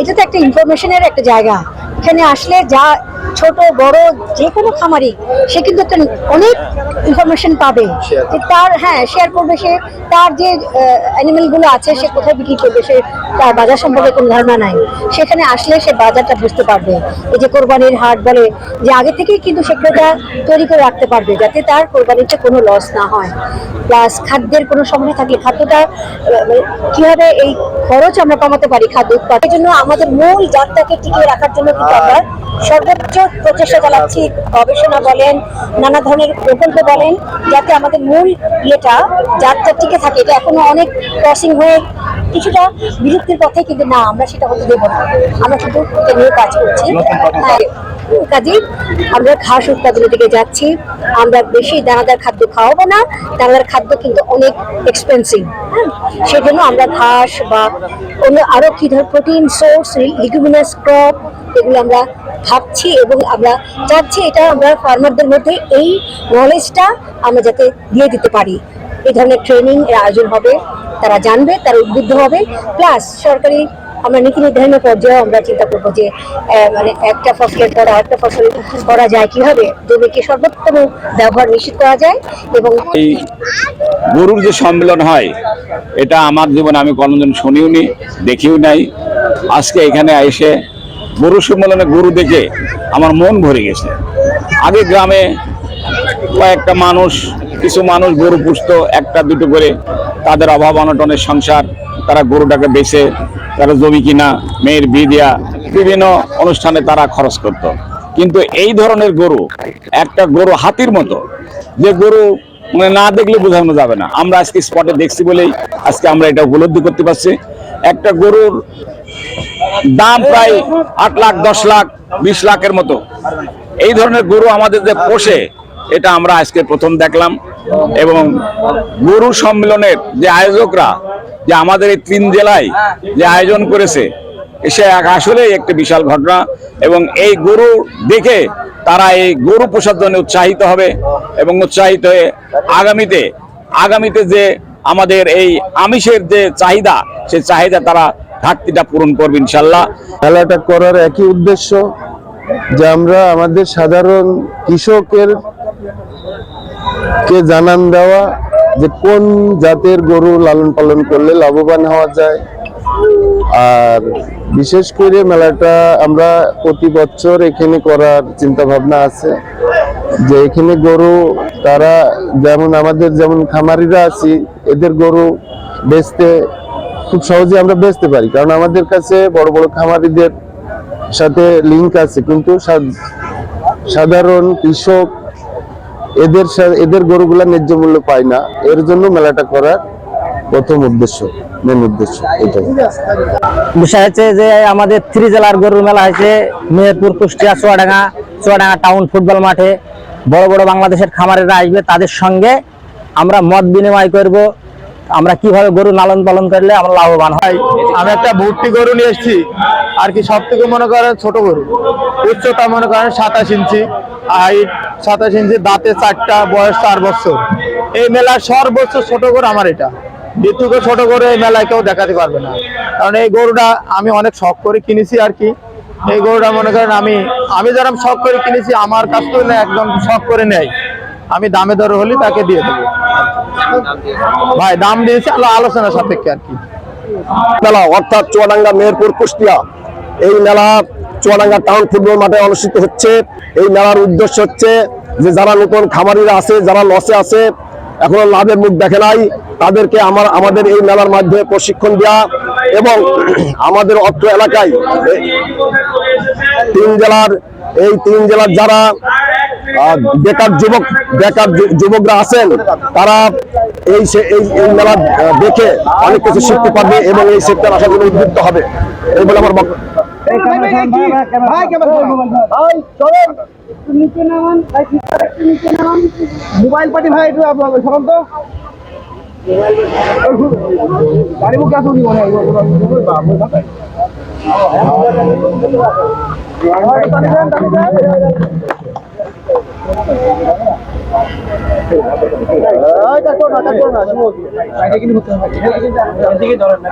এটা তো একটা ইনফরমেশনের একটা জায়গা। এখানে আসলে যা ছোট বড় যে কোনো খামারি সে কিন্তু একটা অনেক ইনফরমেশন পাবে। যে তার হ্যাঁ শেয়ার করবে সে তার যে অ্যানিমেলগুলো আছে সে কোথায় বিক্রি করবে সে তার বাজার সম্পর্কে কোনো ধারণা নাই। সেখানে আসলে সে বাজারটা বুঝতে পারবে। এই যে কোরবানির হাট বলে যে আগে থেকেই কিন্তু সেটা তৈরি করে রাখতে পারবে যাতে তার কোরবানিতে কোনো লস না হয়। প্লাস খাদ্যের কোনো সমস্যা থাকলে খাদ্যটা মানে কীভাবে এই খরচ আমরা কমাতে পারি খাদ্য উৎপাদন এই জন্য আমাদের মূল জাতটাকে টিকিয়ে রাখার জন্য কিন্তু আমরা সর্বোচ্চ প্রচেষ্টা চালাচ্ছি। গবেষণা বলেন নানা ধরনের প্রকল্প বলেন যাতে আমাদের মূল ইয়েটা জাতটা টিকে থাকে। এটা এখনও অনেক ক্রসিং হয়ে কিছুটা বিলুপ্তির পথে কিন্তু না আমরা সেটা হতে দেবো না। আমরা কিন্তু এটা নিয়ে কাজ করছি। কাজেই আমরা ঘাস উৎপাদনের দিকে যাচ্ছি। আমরা বেশি দানাদার খাদ্য খাওয়াবো না, দানাদার খাদ্য কিন্তু অনেক এক্সপেন্সিভ হ্যাঁ? সেজন্য আমরা ঘাস বা অন্য আরও কি ধর প্রোটিন সোর্স লিগুমিনাস ক্রপ এগুলো আমরা ভাবছি এবং আমরা চাচ্ছি এটা আমরা ফার্মারদের মধ্যে এই নলেজটা আমরা যাতে দিয়ে দিতে পারি। এই ধরনের ট্রেনিং এর আয়োজন হবে, তারা জানবে, তারা উদ্বুদ্ধ হবে। প্লাস সরকারি আমরা নীতি নির্ধারণের পর্যায়ে আমরা চিন্তা করব যে মানে একটা ফসলের পর আরেকটা ফসল করা যায় কীভাবে? জমিকে সর্বোত্তম ব্যবহার নিশ্চিত করা যায় এবং এই গরুর যে সম্মেলন হয়, এটা আমার জীবনে আমি কোনোদিন শুনিও নি দেখিও নাই। আজকে এখানে এসে গরু সম্মেলনে গরু দেখে আমার মন ভরে গেছে। আগে গ্রামে কয়েকটা মানুষ, কিছু মানুষ গরু পুষত, একটা দুটো করে তাদের অভাব অনটনের সংসার তারা গরুটাকে বেচে, তারা জমি কিনা, মেয়ের বিয়ে দেয়া বিভিন্ন অনুষ্ঠানে তারা খরচ করত। কিন্তু এই ধরনের গরু, একটা গরু হাতির মতো, যে গরু মানে না দেখলে বোঝানো যাবে না। আমরা আজকে স্পটে দেখছি বলেই আজকে আমরা এটা উপলব্ধি করতে পারছি। একটা গরুর দাম প্রায় আট লাখ, দশ লাখ, বিশ লাখের মতো। এই ধরনের গরু আমাদের যে পোষে, এটা আমরা আজকে প্রথম দেখলাম। এবং গরু সম্মেলনের যে আয়োজকরা যে আমাদের এই তিন জেলায় যে আয়োজন করেছে সে আসলে একটি বিশাল ঘটনা এবং এই গরু দেখে তারা এই গরু পোষার জন্য উৎসাহিত হবে এবং উৎসাহিত হয়ে আগামীতে আগামীতে যে আমাদের এই আমিষের যে চাহিদা, সেই চাহিদা তারা ঘাটতিটা পূরণ করবে ইনশাল্লাহ। খেলাটা করার একই উদ্দেশ্য যে আমরা আমাদের সাধারণ কৃষকের কে জানান দেওয়া যে কোন জাতের গরু লালন পালন করলে লাভবান হওয়া যায়। আর বিশেষ করে মেলাটা আমরা প্রতি বছর এখানে করার চিন্তা ভাবনা আছে যে এখানে গরু তারা যেমন আমাদের যেমন খামারিরা আছি, এদের গরু বেচতে খুব সহজে আমরা বেচতে পারি। কারণ আমাদের কাছে বড় বড় খামারিদের সাথে লিঙ্ক আছে, কিন্তু সাধারণ কৃষক এদের এদের গরুগুলা ন্যায্য মূল্য পায় না। এর জন্য মেলাটা করার প্রথম উদ্দেশ্য মেন উদ্দেশ্য এটাই। বিষয় হচ্ছে যে আমাদের থ্রি জেলার গরুর মেলা হয়েছে মেহেরপুর কুষ্টিয়া চুয়াডাঙ্গা চুয়াডাঙ্গা টাউন ফুটবল মাঠে। বড় বড় বাংলাদেশের খামারেরা আসবে তাদের সঙ্গে। আমরা মত বিনিময় করব আমরা কীভাবে গরু লালন পালন করলে আমরা লাভবান হয় আমি একটা ভর্তি গরু নিয়ে এসেছি আর কি সব থেকে মনে করেন ছোট গরু উচ্চতা মনে করেন সাতাশ ইঞ্চি। হাইট সাতাশ ইঞ্চি, দাঁতে চারটা, বয়স চার বছর। এই মেলা সর্বোচ্চ ছোট গরু আমার এটা। দ্বিতীয় ছোট গরু এই মেলায় কেউ দেখাতে পারবে না। কারণ এই গরুটা আমি অনেক শখ করে কিনেছি আর কি। এই গরুটা মনে করেন আমি আমি যারা শখ করে কিনেছি, আমার কাছ থেকে একদম শখ করে নেয়। আমি দামে দর হলে তাকে দিয়ে দেবো। ভাই, দাম দিয়েছি, আলো- আলোচনা সাপেক্ষে আর কি। মেলা, অর্থাৎ চুয়াডাঙ্গা, মেহেরপুর, কুষ্টিয়া। এই মেলা চুয়াডাঙ্গা টাউন ফুটবল মাঠে অনুষ্ঠিত হচ্ছে। এই মেলার উদ্দেশ্য হচ্ছে যে যারা নতুন খামারিরা আছে, যারা লসে আছে, এখনও লাভের মুখ দেখে নাই, তাদেরকে আমার, আমাদের এই মেলার মাধ্যমে প্রশিক্ষণ দেওয়া এবং আমাদের অত্র এলাকায় তিন জেলার, এই তিন জেলার যারা বেকার যুবক, বেকার যুবকরা আছেন, তারা এই এই মেলা দেখে অনেক কিছু শিখতে পারবে এবং এই সেক্টর আসার জন্য উদ্বুদ্ধ হবে। এই বলে আমার মোবাইল পার্টি ভাই একটু সরম তো। গাড়ি বুকে আসুন মনে হয়?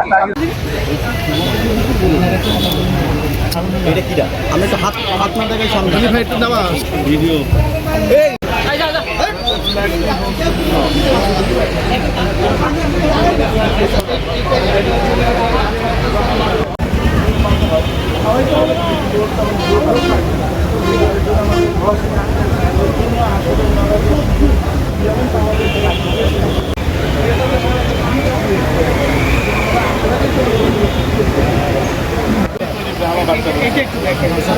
না এটা কিরা? আমি তো হাত হাত না দেখাই সামনে। ভাই একটু নামা ভিডিও। ও ya